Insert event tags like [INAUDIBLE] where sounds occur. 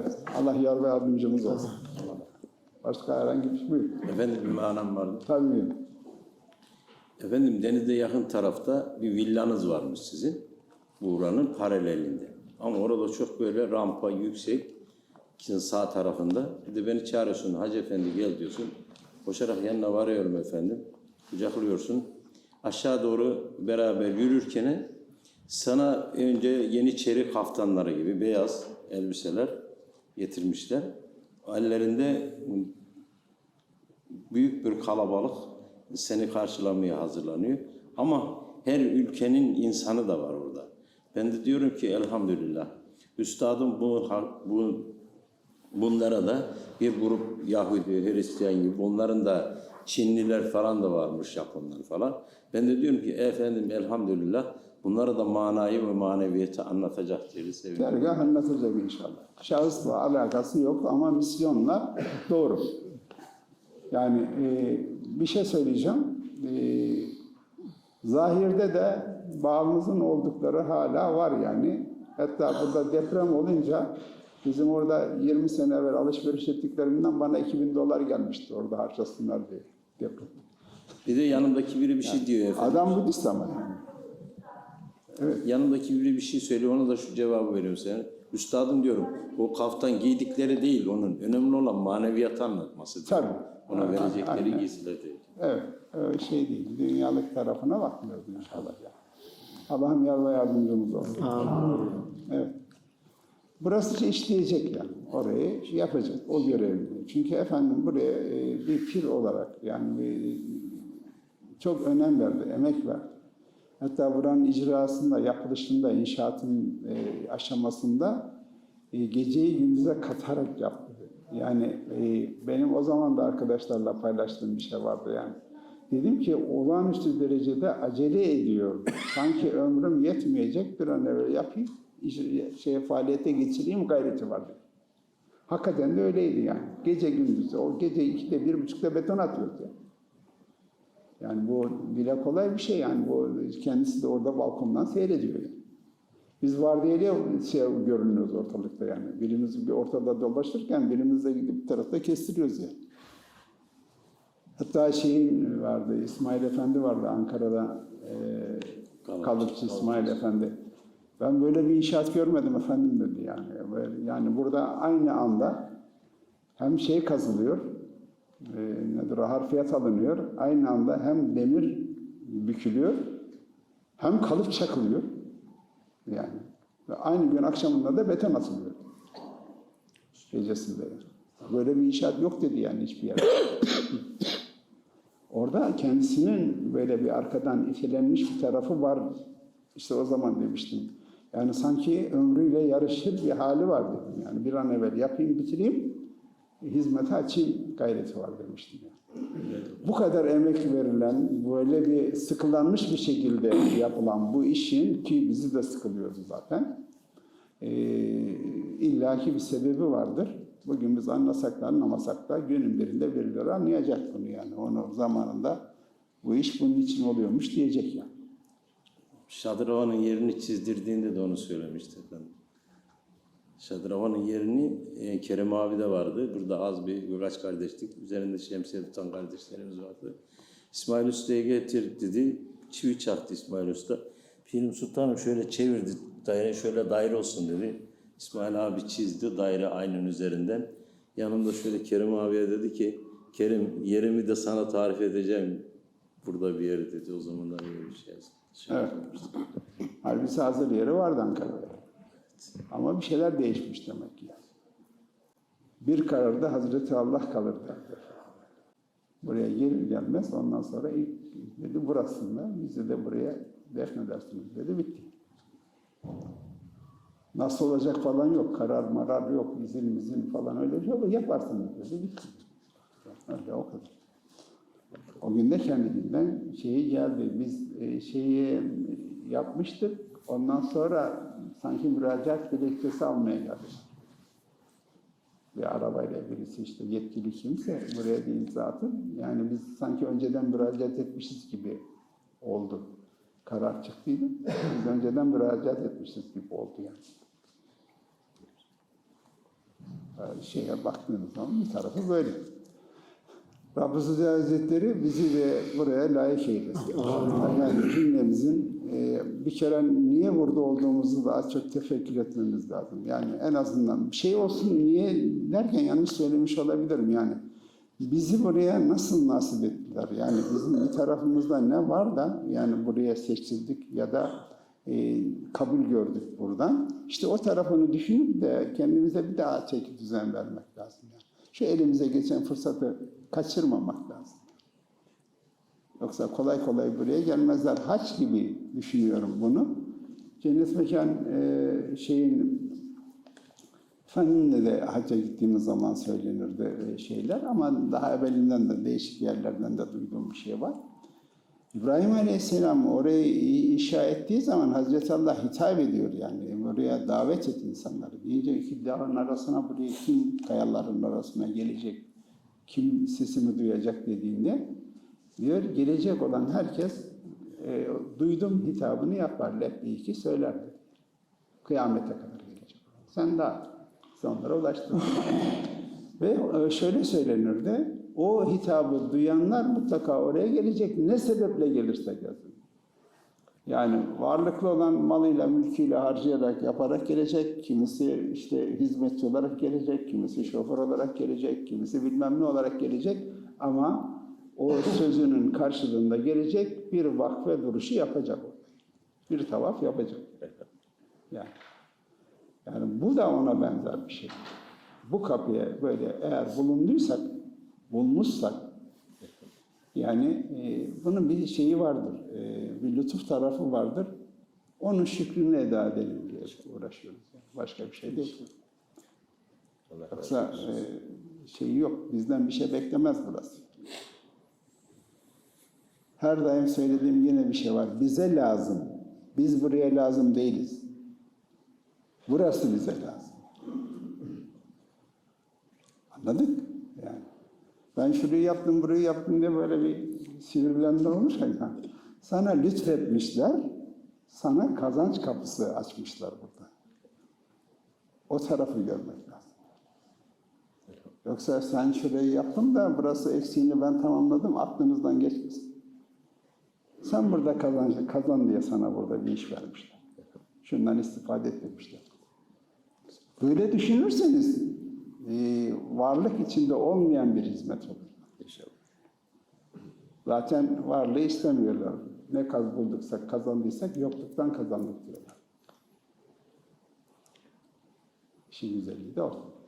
Evet. Allah yar ve yardımcımız olsun. Başka herhangi bir şey buyur. Efendim bir manam vardı. Tabii. Efendim denize yakın tarafta bir villanız varmış sizin. Buğra'nın paralelinde. Ama orada çok böyle rampa yüksek. İkisinin sağ tarafında. Bir de beni çağırıyorsun. Hacı Efendi gel diyorsun. Koşarak yanına varıyorum efendim. Kucaklıyorsun. Aşağı doğru beraber yürürken sana önce Yeniçeri kaftanları gibi beyaz elbiseler getirmişler. Ellerinde büyük bir kalabalık seni karşılamaya hazırlanıyor. Ama her ülkenin insanı da var orada. Ben de diyorum ki elhamdülillah. Üstadım bu, bu bunlara da bir grup Yahudi, Hristiyan gibi onların da Çinliler falan da varmış, Japonlar falan. Ben de diyorum ki efendim elhamdülillah bunlara da manayı ve maneviyeti anlatacak diye seviniyorum. Dergah anlatacak inşallah. Şahısla alakası yok ama misyonla doğru. Yani e, bir şey söyleyeceğim. E, zahirde de bağımızın oldukları hala var yani. Hatta burada deprem olunca bizim orada 20 sene evvel alışveriş ettiklerimden bana 2000 dolar gelmişti orada harcasınlar diye deprem. Bir de yanımdaki biri bir şey diyor efendim. Adam Budist ama yani. Yanımdaki biri bir şey söylüyor, ona da şu cevabı veriyorum sana. Üstadım diyorum, o kaftan giydikleri değil onun. Önemli olan maneviyatı anlatması. Tabii. Ona Aynen, verecekleri aynen. giysiler değil. Evet, öyle şey değil. Dünyalık tarafına bakmıyoruz inşallah. Ya. Allah'ım yar ve yardımcımız olsun. Evet. Burası işleyecek yani. Orayı şey yapacak. O görevli. Çünkü efendim buraya e, bir pir olarak yani bir, çok önem verdi, emek verdi. Hatta buranın icrasında, yapılışında, inşaatın e, aşamasında e, geceyi gündüze katarak yaptı. Yani e, benim o zaman da arkadaşlarla paylaştığım bir şey vardı yani. Dedim ki olağanüstü derecede acele ediyor. Sanki ömrüm yetmeyecek bir an evvel yapayım, şey, faaliyete geçireyim gayreti vardı. Hakikaten de öyleydi yani. Gece gündüz. O gece ikide, bir buçukta beton atıyordu yani. Yani bu bile kolay bir şey yani. Bu kendisi de orada balkondan seyrediyor yani. Biz vardiyayla şey görünüyoruz ortalıkta yani. Birimiz bir ortada dolaşırken birimiz de gidip bir tarafta kestiriyoruz yani. Hatta şeyin vardı, İsmail Efendi vardı Ankara'da. E, Kalıpçı, kalıpçı İsmail Efendi. Ben böyle bir inşaat görmedim efendim dedi yani. Böyle, yani burada aynı anda hem şey kazılıyor, nedir o harfiyat alınıyor. Aynı anda hem demir bükülüyor, hem kalıp çakılıyor. Yani ve aynı gün akşamında da beton atılıyor. Gecesinde. Böyle bir inşaat yok dedi yani hiçbir yerde. [COUGHS] Orada kendisinin böyle bir arkadan itelenmiş bir tarafı var. İşte o zaman demiştim. Yani sanki ömrüyle yarışır bir hali var dedim. Yani bir an evvel yapayım bitireyim, hizmete açayım gayreti var demiştim. Yani. Bu kadar emek verilen, böyle bir sıkılanmış bir şekilde yapılan bu işin ki bizi de sıkılıyoruz zaten. E, illaki bir sebebi vardır. Bugün biz anlasak da anlamasak da günün birinde birileri anlayacak bunu yani. Onu zamanında bu iş bunun için oluyormuş diyecek yani. Şadıravan'ın yerini çizdirdiğinde de onu söylemişti efendim. Şadıravan'ın yerini e, Kerem abi de vardı. Burada az bir birkaç kardeşlik. Üzerinde şemsiye tutan kardeşlerimiz vardı. İsmail Usta'ya getir dedi. Çivi çaktı İsmail Usta. Film Sultanım şöyle çevirdi. Daire şöyle daire olsun dedi. İsmail abi çizdi daire aynen üzerinden. Yanımda şöyle Kerim abiye dedi ki Kerim yerimi de sana tarif edeceğim. Burada bir yeri dedi. O zamanlar öyle bir şey. şey Evet. Halbuki hazır yeri vardı Ankara'da. Ama bir şeyler değişmiş demek ki. Bir kararda Hazreti Allah kalır derdi. Buraya gelir gelmez ondan sonra ilk dedi burasında bizi de buraya defnedersiniz dedi bitti. Nasıl olacak falan yok. Karar marar yok. izin izin falan öyle bir şey yok. Yaparsınız dedi bitti. Öyle o kadar. O gün de kendiliğinden şeyi geldi. Biz e, şeyi yapmıştık. Ondan sonra sanki müracaat dilekçesi almaya geldik. Bir arabayla birisi işte yetkili kimse buraya bir imza atın. Yani biz sanki önceden müracaat etmişiz gibi oldu. Karar çıktıydı. Biz önceden müracaat etmişiz gibi oldu yani. e, şeye baktığınız zaman bir tarafı böyle. Rabbimiz Hazretleri bizi de buraya layık eylesin. Yani cümlemizin bir kere niye burada olduğumuzu daha çok tefekkür etmemiz lazım. Yani en azından bir şey olsun niye derken yanlış söylemiş olabilirim yani. Bizi buraya nasıl nasip ettiler? Yani bizim bir tarafımızda ne var da yani buraya seçildik ya da e, kabul gördük buradan. İşte o tarafını düşünüp de kendimize bir daha çeki düzen vermek lazım. Yani. Şu elimize geçen fırsatı kaçırmamak lazım. Yoksa kolay kolay buraya gelmezler. Haç gibi düşünüyorum bunu. Cennet Mekan e, şeyin Efendimle de hacca gittiğimiz zaman söylenirdi e, şeyler ama daha evvelinden de değişik yerlerden de duyduğum bir şey var. İbrahim Aleyhisselam orayı inşa ettiği zaman Hazreti Allah hitap ediyor yani. Oraya davet et insanları. Deyince iki dağın arasına buraya kim kayaların arasına gelecek, kim sesimi duyacak dediğinde diyor gelecek olan herkes e, duydum hitabını yapar. Lebbeyki söyler dedi. Kıyamete kadar gelecek. Sen daha onlara ulaştın. [LAUGHS] Ve e, şöyle söylenirdi. O hitabı duyanlar mutlaka oraya gelecek. Ne sebeple gelirse gelsin. Yani varlıklı olan malıyla, mülküyle harcayarak, yaparak gelecek. Kimisi işte hizmetçi olarak gelecek, kimisi şoför olarak gelecek, kimisi bilmem ne olarak gelecek. Ama o sözünün karşılığında gelecek bir vakfe duruşu yapacak o. Bir tavaf yapacak. Yani. Yani bu da ona benzer bir şey. Bu kapıya böyle eğer bulunduysak, bulmuşsak, yani e, bunun bir şeyi vardır, e, bir lütuf tarafı vardır. Onun şükrünü eda edelim diye uğraşıyoruz. Yani. Başka bir şey değil. Yoksa e, şeyi yok, bizden bir şey beklemez burası. Her daim söylediğim yine bir şey var. Bize lazım. Biz buraya lazım değiliz. Burası bize lazım. Anladık? Yani. Ben şurayı yaptım, burayı yaptım diye böyle bir sinirlenme olmuş ya. Sana lütfetmişler, sana kazanç kapısı açmışlar burada. O tarafı görmek lazım. Yoksa sen şurayı yaptın da burası eksiğini ben tamamladım, aklınızdan geçmesin. Sen burada kazan, kazan diye sana burada bir iş vermişler. Şundan istifade et demişler. Böyle düşünürseniz e, varlık içinde olmayan bir hizmet olur. İnşallah. Zaten varlığı istemiyorlar. Ne kaz bulduksak, kazandıysak yokluktan kazandık diyorlar. İşin güzelliği de o.